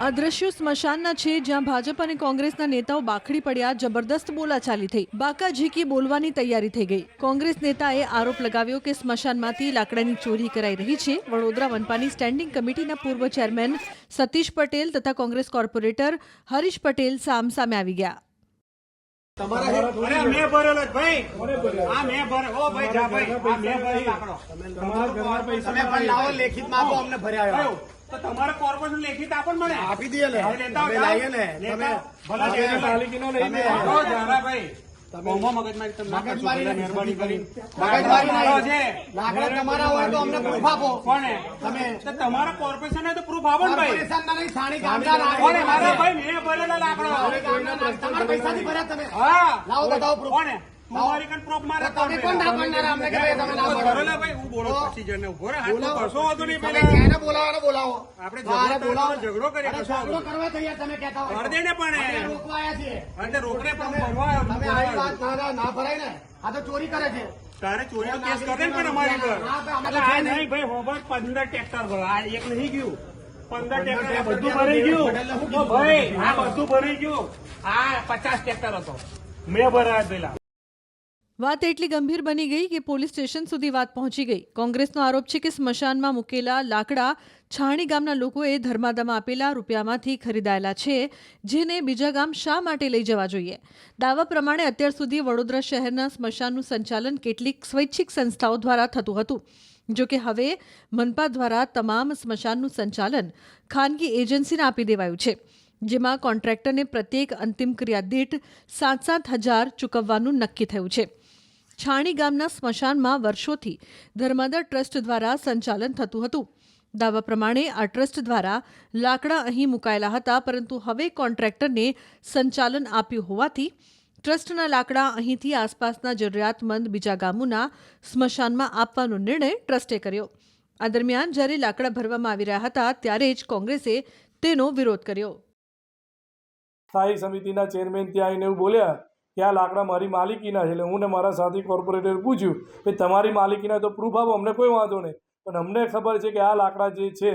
આ સ્મશાનના છે, જ્યાં ભાજપ અને કોંગ્રેસના નેતાઓ બાખડી પડ્યા, જબરદસ્ત બોલાચાલી થઈ. બાકા ઝીકી બોલવાની તૈયારી થઈ ગઈ. કોંગ્રેસ નેતાએ આરોપ લગાવ્યો કે સ્મશાનમાંથી લાકડાની ચોરી કરાઈ રહી છે. વડોદરા મનપાની સ્ટેન્ડિંગ કમિટીના પૂર્વ ચેરમેન સતીશ પટેલ તથા કોંગ્રેસ કોર્પોરેટર હરીશ પટેલ સામ સામે આવી ગયા. અરે મેં ભરેલો ભાઈ. આ મેં ભરે ઓ ભાઈ જા ભાઈ આ મેં ભરેલો આંકડો તમે પણ લાવો લેખિતમાં આપો અમને ભર્યા તો તમારે કોર્પોરેશન લેખિત આપો ને મને. આપી દઈએ ને. લેતા તમે આવો, લાવીએ ને. તમે. ભલા તમે તમારા હોય તો અમને proof આપો. કોને? તમે તો કોર્પોરેશન તો પ્રૂફ આપો ને ભાઈ. મારા ભાઈ મેં ભરેલો લાકડો. પૈસાથી ભર્યા તમે. હા. લાવો બતાવો પ્રૂફ કોને? તમારી કન પ્રૂફ મારે તમે કોણ ના પાડનારા અમને કે તમે ના પાડો? ભરેલા ભાઈ હું બોલો પછી જણને ઊભો રહે હાથ કરશો વાંધો નહીં પેલા જેને બોલાવો બોલાવો. આપણે ઝઘડો બોલાવો. ઝઘડો કરીએ, કશો ઝઘડો કરવા તૈયાર તમે કહેતા હોય. કર દે પણ રોકવા આવ્યા છીએ. અને રોકડે પણ ભરવા આવ્યો, તમે આવી વાત ના ના- ના ભરાય ને. આ તો ચોરી કરે છે. તારે ચોરીનો કેસ કરે ને પણ અમારી પર એટલે આ નહીં. ભાઈ હોબર પંદર ટ્રેક્ટર ભરા. આ એક નહીં ગયું. પંદર ટ્રેક્ટર બધું ભરાઈ ગયું? ભાઈ આ બધું ભરાઈ ગયું. આ પચાસ ટ્રેક્ટર હતો મેં ભરાયા પેલા. વાત એટલી ગંભીર બની ગઈ કે પોલીસ સ્ટેશન સુધી વાત પહોંચી ગઈ. કોંગ્રેસનો આરોપ છે કે સ્મશાનમાં મૂકેલા લાકડા છાણી ગામના લોકોએ ધર્માદામાં આપેલા રૂપિયામાંથી ખરીદાયેલા છે, જેને બીજા ગામ શા માટે લઈ જવા જોઈએ? દાવા પ્રમાણે અત્યાર સુધી વડોદરા શહેરના સ્મશાનનું સંચાલન કેટલીક સ્વૈચ્છિક સંસ્થાઓ દ્વારા થતું હતું. જો કે હવે મનપા દ્વારા તમામ સ્મશાનનું સંચાલન ખાનગી એજન્સીને આપી દેવાયું છે, જેમાં કોન્ટ્રાક્ટરને પ્રત્યેક અંતિમ ક્રિયા દીઠ સાત સાત હજાર ચૂકવવાનું નક્કી થયું છે. છાણી ગામના સ્મશાનમાં વર્ષોથી ધર્માદા ટ્રસ્ટ દ્વારા સંચાલન થતું હતું. દાવા પ્રમાણે આ ટ્રસ્ટ દ્વારા લાકડા અહીં મુકાયેલા હતા, પરંતુ હવે કોન્ટ્રાક્ટરને સંચાલન આપ્યું હોવાથી ટ્રસ્ટના લાકડા અહીંથી આસપાસના જરૂરિયાતમંદ બીજા ગામોના સ્મશાનમાં આપવાનો નિર્ણય ટ્રસ્ટે કર્યો. આ દરમિયાન જ્યારે લાકડા ભરવામાં આવી રહ્યા હતા, ત્યારે જ કોંગ્રેસે તેનો વિરોધ કર્યો. સ્થાયી સમિતિના ચેરમેન ત્યાં આવીને એવું બોલ્યા કે આ લાકડા મારી માલિકીના છે. એટલે હું ને મારા સાથી કોર્પોરેટર પૂછ્યું કે તમારી માલિકીના તો પ્રૂફ આપો, અમને કોઈ વાંધો નહીં. પણ અમને ખબર છે કે આ લાકડા જે છે,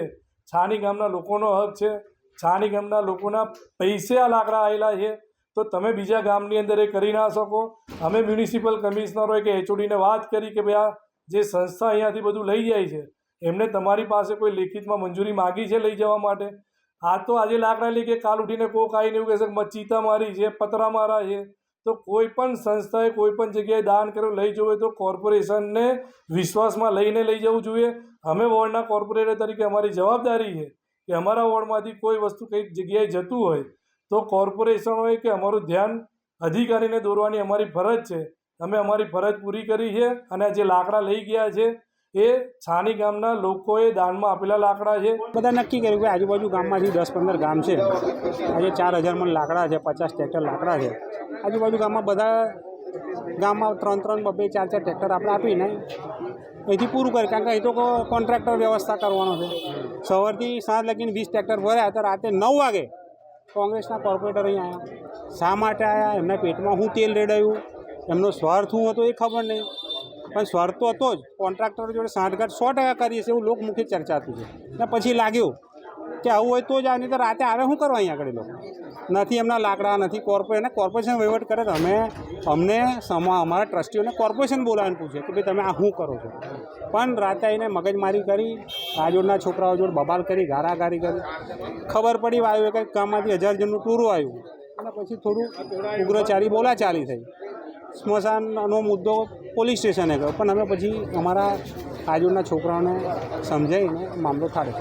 છાની ગામના લોકોનો હક છે. છાની ગામના લોકોના પૈસે આ લાકડા આવેલા છે. તો તમે બીજા ગામની અંદર એ કરી ના શકો. અમે મ્યુનિસિપલ કમિશનરોએ કે એચઓડીને વાત કરી કે ભાઈ આ જે સંસ્થા અહીંયાથી બધું લઈ જાય છે, એમને તમારી પાસે કોઈ લેખિતમાં મંજૂરી માગી છે લઈ જવા માટે? આ તો આજે લાકડા લઈ કે કાલ ઉઠીને કોક આવીને એવું કહેશે ચીતા મારી છે, પતરા મારા છે. તો કોઈ પણ સંસ્થાએ કોઈ પણ જગ્યાએ દાન કર્યું લઈ જવું હોય તો કોર્પોરેશનને વિશ્વાસમાં લઈને લઈ જવું જોઈએ. અમે વોર્ડના કોર્પોરેટર તરીકે અમારી જવાબદારી છે કે અમારા વોર્ડમાંથી કોઈ વસ્તુ કંઈક જગ્યાએ જતું હોય તો કોર્પોરેશનોએ કે અમારું ધ્યાન અધિકારીને દોરવાની અમારી ફરજ છે. અમે અમારી ફરજ પૂરી કરી છે અને જે લાકડા લઈ ગયા છે એ છાની ગામના લોકોએ દાનમાં આપેલા લાકડા છે. બધા નક્કી કર્યું કે આજુબાજુ ગામમાંથી દસ પંદર ગામ છે. આજે ચાર હજાર મણ લાકડા છે, પચાસ ટ્રેક્ટર લાકડા છે. આજુબાજુ ગામમાં બધા ગામમાં ત્રણ ત્રણ બબે ચાર ચાર ટ્રેક્ટર આપણે આપીને અહીંથી પૂરું કરે કારણ કે અહીં તો કોન્ટ્રાક્ટર વ્યવસ્થા કરવાનો છે. સવારથી સાંજ લગીને વીસ ટ્રેક્ટર ભર્યા તો રાતે નવ વાગે કોંગ્રેસના કોર્પોરેટર અહીં આવ્યા. શા માટે આવ્યા? એમના પેટમાં શું તેલ રેડાયું? એમનો સ્વાર્થ શું હતો એ ખબર નહીં. પણ સ્વાર્થ તો હતો જ. કોન્ટ્રાક્ટર જોડે સાંઠગાંઠ સો ટકા કરીએ છીએ એવું લોકમુખી ચર્ચા હતી ને પછી લાગ્યું કે આવું હોય તો જ આ, નહીં રાતે આવે, શું કરવા અહીંયા આગળ લોકો? નથી, એમના લાકડા નથી કોર્પોરેશન કોર્પોરેશન વહીવટ કરે તો અમે, અમને સમા, અમારા ટ્રસ્ટીઓને કોર્પોરેશન બોલાવીને પૂછે કે ભાઈ તમે આ શું કરો છો? પણ રાતે આવીને મગજમારી કરી આજોડના છોકરાઓ જોડે બબાલ કરી, ગારાગારી કરી. ખબર પડી વાયુ કે ગામમાંથી હજાર જણનું ટૂરું આવ્યું. અને પછી થોડું ઉગ્રચારી બોલાચાલી થઈ. સ્મશાનનો મુદ્દો પોલીસ સ્ટેશને ગયો. પણ અમે પછી અમારા આજુના છોકરાઓને સમજાવીને મામલો થાળે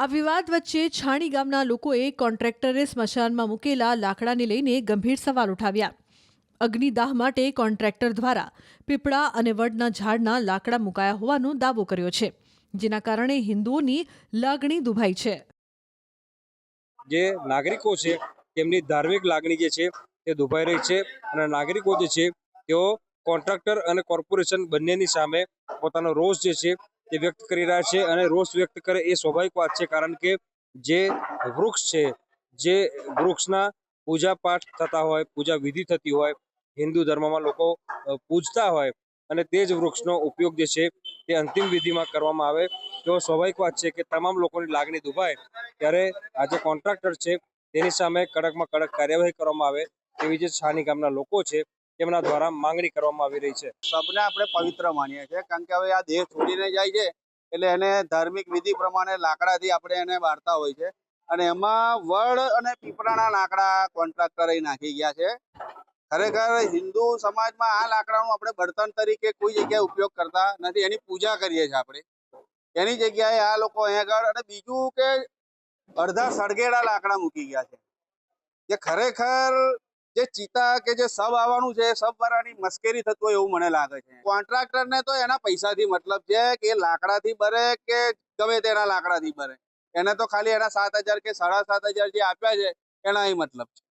આ વિવાદ વચ્ચે છાણી ગામના લોકોએ કોન્ટ્રાક્ટરે સ્મશાનમાં મૂકેલા લાકડાને લઈને ગંભીર સવાલ ઉઠાવ્યા. અગ્નિદાહ માટે કોન્ટ્રાક્ટર દ્વારા પીપળા અને વડના ઝાડના લાકડા મુકાયા હોવાનો દાવો કર્યો છે, જેના કારણે હિન્દુઓની લાગણી દુભાઈ છે. જે નાગરિકો છે, તેમની ધાર્મિક લાગણી જે છે, તે દુભાઈ રહી છે અને નાગરિકો જે છે, તેઓ કોન્ટ્રાક્ટર અને કોર્પોરેશન બંનેની સામે પોતાનો રોષ જે છે તે વ્યક્ત કરી રહ્યા છે અને રોષ વ્યક્ત કરે એ સ્વાભાવિક વાત છે, કારણ કે જે વૃક્ષ છે, જે વૃક્ષના પૂજા પાઠ થતા હોય, પૂજા વિધિ થતી હોય, હિન્દુ ધર્મમાં લોકો પૂજતા હોય અને તે જ વૃક્ષનો ઉપયોગ જે છે તે અંતિમ વિધિમાં કરવામાં આવે. તો સ્વાભાવિક વાત છે કે તમામ લોકોની લાગણી દુભાય ત્યારે આ જે કોન્ટ્રાક્ટર છે તેની સામે કડકમાં કડક કાર્યવાહી કરવામાં આવે તેવી જે છાની ગામના લોકો છે તેમના દ્વારા માંગણી કરવામાં આવી રહી છે. સબને આપણે પવિત્ર માનીએ છીએ, કારણ કે હવે આ દેહ છોડીને જાય છે, એટલે એને ધાર્મિક વિધિ પ્રમાણે લાકડાથી આપણે એને વાળતા હોય છે. અને એમાં વડ અને પીપળાના લાકડા કોન્ટ્રાક્ટરે નાખી ગયા છે. ખરેખર હિન્દુ સમાજમાં આ લાકડાનું આપણે બળતણ તરીકે કોઈ જગ્યાએ ઉપયોગ કરતા નથી, એની પૂજા કરીએ છીએ આપણે. એની જગ્યાએ આ લોકો અહીંયા આગળ, અને બીજું કે અડધા સળગેડા લાકડા મૂકી ગયા છે. જે ખરેખર જે ચિતા કે જે સબ આવવાનું છે, સબ વાળાની મસ્કેરી થતું હોય એવું મને લાગે છે. કોન્ટ્રાક્ટર ને તો એના પૈસાથી મતલબ છે કે લાકડાથી ભરે કે ગમે તેના લાકડાથી ભરે એને તો ખાલી એના સાત હજાર કે સાડા સાત હજાર જે આપ્યા છે એના મતલબ છે.